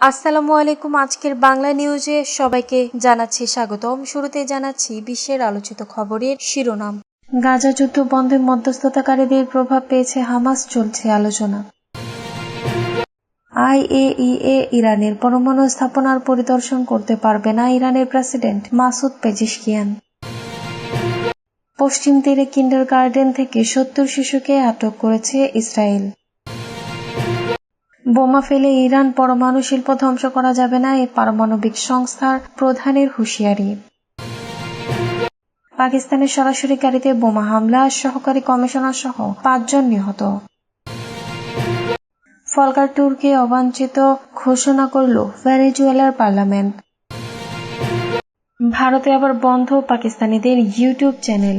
আসসালামু আলাইকুম। আজকের বাংলা নিউজে সবাইকে জানাচ্ছি স্বাগতম। শুরুতে জানাচ্ছি বিশ্বের আলোচিত খবরের শিরোনাম। গাজা যুদ্ধ বন্ধে মধ্যস্থতাকারীদের প্রভাব পেয়েছে হামাস চলছে আলোচনা। আইএইএ ইরানের পরমাণু স্থাপনার পরিদর্শন করতে পারবে না ইরানের প্রেসিডেন্ট মাসুদ পেজিশকিয়ান। পশ্চিম তীরে কিন্ডার গার্ডেন থেকে সত্তর শিশুকে আটক করেছে ইসরায়েল। বোমা ফেলে ইরান পরমাণু শিল্প ধ্বংস করা যাবে না, এ পারমাণবিক সংস্থার প্রধানের হুঁশিয়ারি। পাকিস্তানের সরাসরি গাড়িতে বোমা হামলা, সহকারী কমিশনার সহ পাঁচজন নিহত। ফলকার ট্যুরকে অবাঞ্ছিত ঘোষণা করল ভেনেজুয়েলার পার্লামেন্ট। ভারতে আবার বন্ধ পাকিস্তানিদের ইউটিউব চ্যানেল।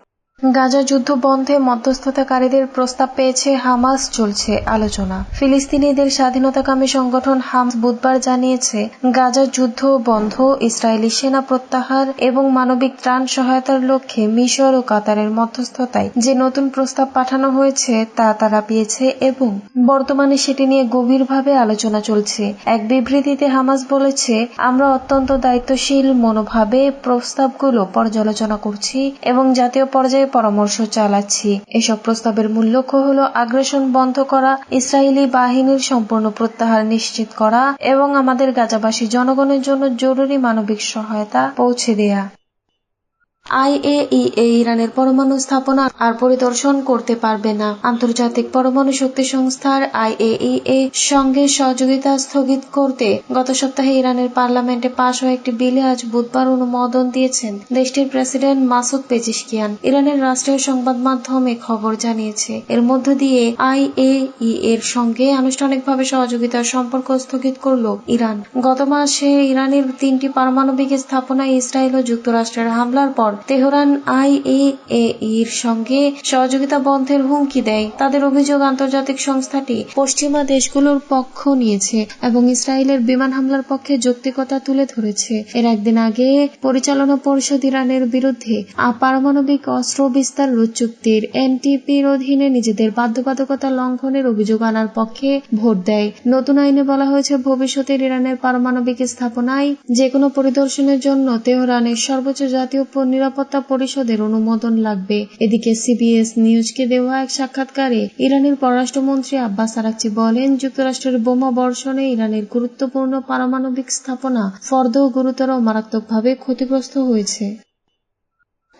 গাজা যুদ্ধ বন্ধে মধ্যস্থতাকারীদের প্রস্তাব পেয়েছে হামাস চলছে আলোচনা। ফিলিস্তিনিদের স্বাধীনতাকামী সংগঠন হামাস বুধবার জানিয়েছে, গাজা যুদ্ধ বন্ধ, ইসরায়েলি সেনা প্রত্যাহার এবং মানবিক ত্রাণ সহায়তার লক্ষ্যে মিশর ও কাতারের মধ্যস্থতায় যে নতুন প্রস্তাব পাঠানো হয়েছে তা তারা পেয়েছে এবং বর্তমানে সেটি নিয়ে গভীরভাবে আলোচনা চলছে। এক বিবৃতিতে হামাস বলেছে, আমরা অত্যন্ত দায়িত্বশীল, মনোভাবে প্রস্তাবগুলো পর্যালোচনা করছি এবং জাতীয় পর্যায়ে পরামর্শ চালাচ্ছি। এসব প্রস্তাবের মূল লক্ষ্য হল আগ্রাসন বন্ধ করা, ইসরায়েলি বাহিনীর সম্পূর্ণ প্রত্যাহার নিশ্চিত করা এবং আমাদের গাজাবাসী জনগণের জন্য জরুরি মানবিক সহায়তা পৌঁছে দেয়া। আইএইএ ইরানের পরমাণু স্থাপনা আর পরিদর্শন করতে পারবে না। আন্তর্জাতিক পরমাণু শক্তি সংস্থার আইএইএ সঙ্গে সহযোগিতা স্থগিত করতে গত সপ্তাহে ইরানের পার্লামেন্টে পাশ হওয়া একটি বিলে আজ বুধবার অনুমোদন দিয়েছেন দেশটির প্রেসিডেন্ট মাসুদ পেজিশকিয়ান। ইরানের রাষ্ট্রীয় সংবাদ মাধ্যমে খবর জানিয়েছে, এর মধ্য দিয়ে আইএই এর সঙ্গে আনুষ্ঠানিকভাবে সহযোগিতার সম্পর্ক স্থগিত করল ইরান। গত মাসে ইরানের তিনটি পারমাণবিক স্থাপনায় ইসরায়েল ও যুক্তরাষ্ট্রের হামলার পর তেহরান আইএএইর সঙ্গে সহযোগিতা বন্ধের হুমকি দেয়। তাদের অভিযোগ আন্তর্জাতিক সংস্থাটি পশ্চিমা দেশগুলোর পক্ষ নিয়েছে এবং ইসরায়েলের বিমান হামলার পক্ষে যৌক্তিকতা তুলে ধরেছে। এর একদিন আগে পরিচালনা পরিষদ ইরানের বিরুদ্ধে পারমাণবিক অস্ত্র বিস্তার রোধ চুক্তির এনটিপির অধীনে নিজেদের বাধ্যবাধকতা লঙ্ঘনের অভিযোগ আনার পক্ষে ভোট দেয়। নতুন আইনে বলা হয়েছে ভবিষ্যতের ইরানের পারমাণবিক স্থাপনায় যে কোনো পরিদর্শনের জন্য তেহরানের সর্বোচ্চ জাতীয় পরিষদের অনুমোদন লাগবে। এদিকে সিবিএস নিউজকে দেওয়া এক সাক্ষাৎকারে ইরানের পররাষ্ট্রমন্ত্রী আব্বাস আরাকচি বলেন, যুক্তরাষ্ট্রের বোমা বর্ষণে ইরানের গুরুত্বপূর্ণ পারমাণবিক স্থাপনা ফর্দ গুরুতর মারাত্মকভাবে ক্ষতিগ্রস্ত হয়েছে।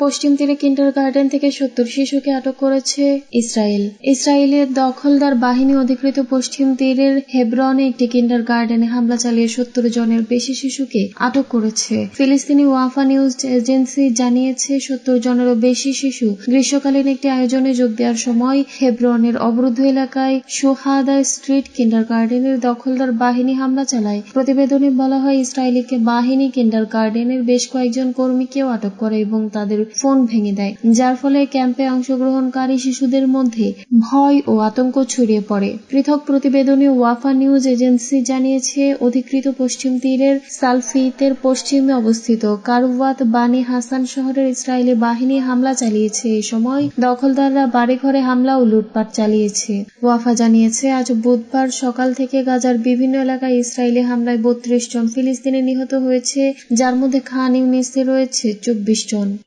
পশ্চিম তীরে কিন্ডার গার্ডেন থেকে সত্তর শিশুকে আটক করেছে ইসরায়েল। ইসরায়েলের দখলদার বাহিনী অধিকৃত পশ্চিম তীরের হেব্রনে একটি কিন্ডার গার্ডেনে হামলা চালিয়ে সত্তর জনের বেশি শিশুকে আটক করেছে। ফিলিস্তিনি ওয়াফা নিউজ এজেন্সি জানিয়েছে, সত্তর জনেরও বেশি শিশু গ্রীষ্মকালীন একটি আয়োজনে যোগ দেওয়ার সময় হেব্রনের অবরুদ্ধ এলাকায় সোহাদা স্ট্রিট কিন্ডার গার্ডেনের দখলদার বাহিনী হামলা চালায়। প্রতিবেদনে বলা হয় ইসরায়েলিকে বাহিনী কিন্ডার গার্ডেনের বেশ কয়েকজন কর্মীকেও আটক করে এবং তাদের ফোন ভেঙে দেয়, যার ফলে ক্যাম্পে অংশগ্রহণকারী শিশুদের মধ্যে ভয় ও আতঙ্ক ছড়িয়ে পড়ে। পৃথক প্রতিবেদনে ওয়াফা নিউজ এজেন্সি জানিয়েছে, অধিকৃত পশ্চিম তীরের সালফিতের পশ্চিমে অবস্থিত কারুয়াত বানি হাসান শহরের ইসরায়েলি বাহিনী হামলা চালিয়েছে। এ সময় দখলদাররা বাড়িঘরে হামলা ও লুটপাট চালিয়েছে। ওয়াফা জানিয়েছে, আজ বুধবার সকাল থেকে গাজার বিভিন্ন এলাকায় ইসরায়েলি হামলায় বত্রিশ জন ফিলিস্তিনি নিহত হয়েছে, যার মধ্যে খান ইউনিসে রয়েছে চব্বিশ জন।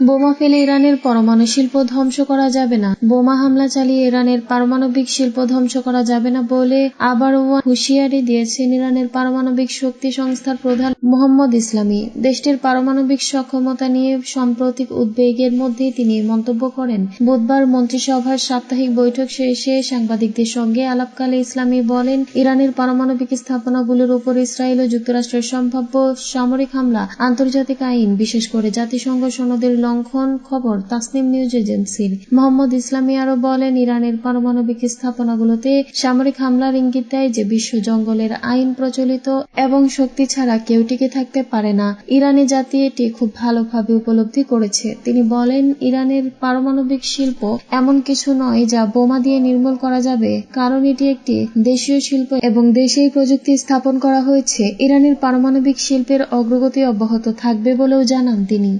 বোমা ফেলে ইরানের পরমাণু শিল্প ধ্বংস করা যাবে না। বোমা হামলা চালিয়ে ইরানের পারমাণবিক শিল্প ধ্বংস করা যাবে না বলে আবারও হুঁশিয়ারি দিয়েছেন ইরানের পারমাণবিক শক্তি সংস্থার প্রধান মোহাম্মদ ইসলামী। দেশটির পারমাণবিক সক্ষমতা নিয়ে সাম্প্রতিক উদ্বেগের মধ্যে তিনি মন্তব্য করেন। বুধবার মন্ত্রিসভার সাপ্তাহিক বৈঠক শেষে সাংবাদিকদের সঙ্গে আলাপকালে ইসলামী বলেন, ইরানের পারমাণবিক স্থাপনাগুলোর উপর ইসরায়েল ও যুক্তরাষ্ট্রের সম্ভাব্য সামরিক হামলা, আন্তর্জাতিক আইন, বিশেষ করে জাতিসংঘ সনদের লঙ্ঘন খবর তাসনিম নিউজ এজেন্সির। মোহাম্মদ ইসলামী আরও বলেন, ইরানের পারমাণবিক স্থাপনাগুলোতে সামরিক হামলার ইঙ্গিত দেয় যে বিশ্ব জঙ্গলের আইন প্রচলিত এবং শক্তি ছাড়া কেউ টিকে থাকতে পারে না। ইরানি জাতি এটি খুব ভালোভাবে উপলব্ধি করেছে। তিনি বলেন, ইরানের পারমাণবিক শিল্প এমন কিছু নয় যা বোমা দিয়ে নির্মূল করা যাবে। কারণ এটি একটি দেশীয় শিল্প এবং দেশেই প্রযুক্তি স্থাপন করা হয়েছে। ইরানের পারমাণবিক শিল্পের অগ্রগতি অব্যাহত থাকবে বলেও জানান তিনি।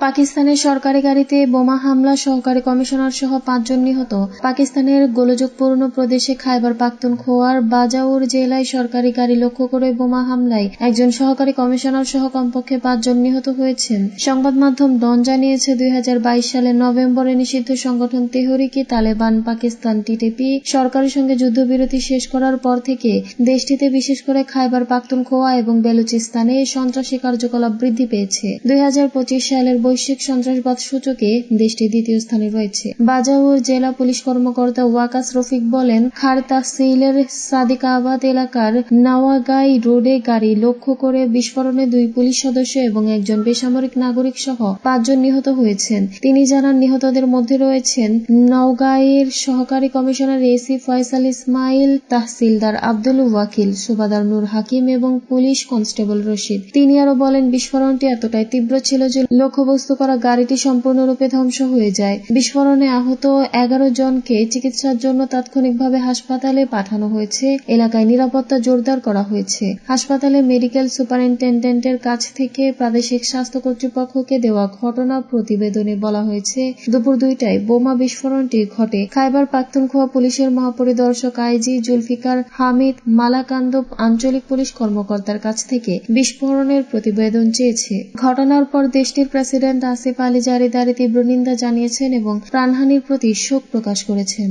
পাকিস্তানের সরকারি গাড়িতে বোমা হামলা, সহকারী কমিশনার সহ পাঁচজন নিহত। পাকিস্তানের গোলযোগপূর্ণ প্রদেশে খাইবার পাখতুনখোয়ার বাজাউর জেলায় সরকারি গাড়ি লক্ষ্য করে বোমা হামলায় একজন সহকারী কমিশনার সহ কমপক্ষে পাঁচজন নিহত হয়েছেন। সংবাদ মাধ্যম ডন জানিয়েছে, দুই সালের নভেম্বরে নিষিদ্ধ সংগঠন তেহরিকি তালেবান, পাকিস্তান, টিটিপি সরকারের সঙ্গে যুদ্ধবিরতি শেষ করার পর থেকে দেশটিতে বিশেষ করে খাইবার পাখতুনখোয়া এবং বেলুচিস্তানে সন্ত্রাসী কার্যকলাপ বৃদ্ধি পেয়েছে। দুই হাজার পঁচিশ সালের বৈশ্বিক সন্ত্রাসবাদ সূচকে দেশটি দ্বিতীয় স্থানে রয়েছে। বাজাউর জেলা পুলিশ কর্মকর্তা ওয়াকাস রফিক বলেন খার তাহসিলের সাদিকাবাদ এলাকার নাওয়াগাই রোডে গাড়ি লক্ষ্য করে বিস্ফোরণে দুই পুলিশ সদস্য এবং একজন বেসামরিক নাগরিক সহ পাঁচজন নিহত হয়েছেন। তিনি জানান, নিহতদের মধ্যে রয়েছেন নওগাঁয়ের সহকারী কমিশনার এসি ফয়সাল ইসমাইল, তাহসিলদার আব্দুল ওয়াকিল, সুবাদার নূর হাকিম এবং পুলিশ কনস্টেবল রশিদ। তিনি আরও বলেন, বিস্ফোরণটি এতটাই তীব্র ছিল যে লক্ষ্যবস্তু করা গাড়িটি সম্পূর্ণরূপে ধ্বংস হয়ে যায়। বিস্ফোরণে আহত এগারো জনকে চিকিৎসার জন্য তাৎক্ষণিকভাবে হাসপাতালে পাঠানো হয়েছে। এলাকায় নিরাপত্তা জোরদার করা হয়েছে। হাসপাতালে মেডিকেল সুপারিনটেন্ডেন্টের কাছ থেকে প্রাদেশিক স্বাস্থ্য কর্তৃপক্ষকে দেওয়া ঘটনা প্রতিবেদনে বলা হয়েছে, দুপুর দুইটায় বোমা বিস্ফোরণটি ঘটে। খাইবার পাখতুনখোয়া পুলিশের মহাপরিদর্শক আইজি জুলফিকার হামিদ মালাকান্দ আঞ্চলিক পুলিশ কর্মকর্তার কাছ থেকে বিস্ফোরণের প্রতিবেদন চেয়েছে। ঘটনার পর দেশটির প্রেসিডেন্ট আসিফ আলী জারিদারি তীব্র নিন্দা জানিয়েছেন এবং প্রাণহানির প্রতি শোক প্রকাশ করেছেন।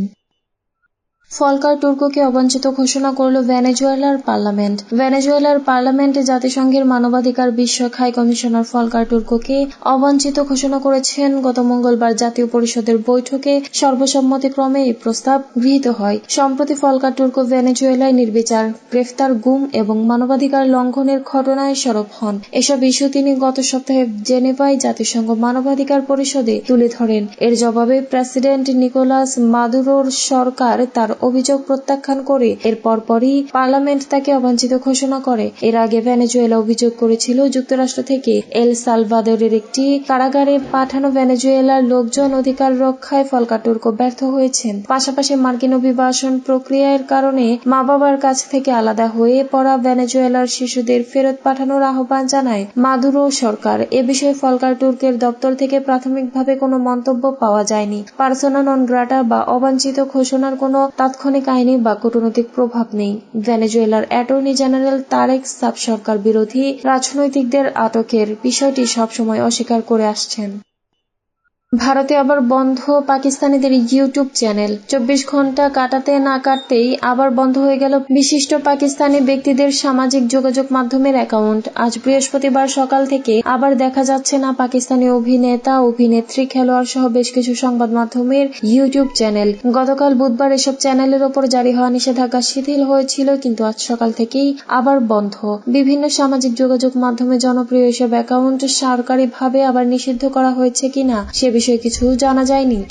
ফলকার তুর্ককে অবাঞ্ছিত ঘোষণা করল ভেনেজুয়েলার পার্লামেন্ট। ভেনেজুয়েলার পার্লামেন্টে জাতিসংঘের মানবাধিকার বিষয়ক হাই কমিশনার ফলকার তুর্ককে অবাঞ্ছিত ঘোষণা করেছেন। গত মঙ্গলবার জাতীয় পরিষদের বৈঠকে সর্বসম্মতিক্রমে এই প্রস্তাব গৃহীত হয়। সম্প্রতি ফলকার তুর্ক ভেনেজুয়েলায় নির্বিচার, গ্রেফতার, গুম এবং মানবাধিকার লঙ্ঘনের ঘটনায় সরব হন। এসব ইস্যু তিনি গত সপ্তাহে জেনেভায় জাতিসংঘ মানবাধিকার পরিষদে তুলে ধরেন। এর জবাবে প্রেসিডেন্ট নিকোলাস মাদুরোর সরকার তার অভিযোগ প্রত্যাখ্যান করে এর পরপরই পার্লামেন্ট তাকে অবাঞ্ছিত ঘোষণা করে। এর আগে ভেনেজুয়েলা অভিযোগ করেছিল যুক্তরাষ্ট্র থেকে এল সালভাদরের একটি কারাগারে পাঠানো ভেনেজুয়েলার লোকজন অধিকার রক্ষায় ফলকাটুর্ক ব্যর্থ হয়েছেন। পাশাপাশি মার্কিন অভিবাসন প্রক্রিয়ার কারণে মা বাবার কাছ থেকে আলাদা হয়ে পড়া ভেনেজুয়েলার শিশুদের ফেরত পাঠানোর আহ্বান জানায় মাদুরো সরকার। এ বিষয়ে ফলকার তুর্কের দপ্তর থেকে প্রাথমিকভাবে কোনো মন্তব্য পাওয়া যায়নি। পার্সোনা নন গ্রাটা বা অবাঞ্ছিত ঘোষণার কোনো তাৎক্ষণিক আইনি বা কূটনৈতিক প্রভাব নেই। ভেনেজুয়েলার অ্যাটর্নি জেনারেল তারেক সাব সরকার বিরোধী রাজনৈতিকদের আটকের বিষয়টি সবসময় অস্বীকার করে আসছেন। ভারতে আবার বন্ধ পাকিস্তানিদের ইউটিউব চ্যানেল। চব্বিশ ঘণ্টা কাটাতে না কাটতেই আবার বন্ধ হয়ে গেল বিশিষ্ট পাকিস্তানি ব্যক্তিদের সামাজিক যোগাযোগ মাধ্যমের অ্যাকাউন্ট। আজ বৃহস্পতিবার সকাল থেকে আবার দেখা যাচ্ছে না পাকিস্তানি অভিনেতা, অভিনেত্রী খেলোয়াড় সহ বেশ কিছু সংবাদ মাধ্যমের ইউটিউব চ্যানেল। গতকাল বুধবার এসব চ্যানেলের ওপর জারি হওয়া নিষেধাজ্ঞা শিথিল হয়েছিল, কিন্তু আজ সকাল থেকেই আবার বন্ধ। বিভিন্ন সামাজিক যোগাযোগ মাধ্যমে জনপ্রিয় এসব অ্যাকাউন্ট সরকারিভাবে আবার নিষিদ্ধ করা হয়েছে কিনা, সে বিষয়ে কিছু জানা যায়নি।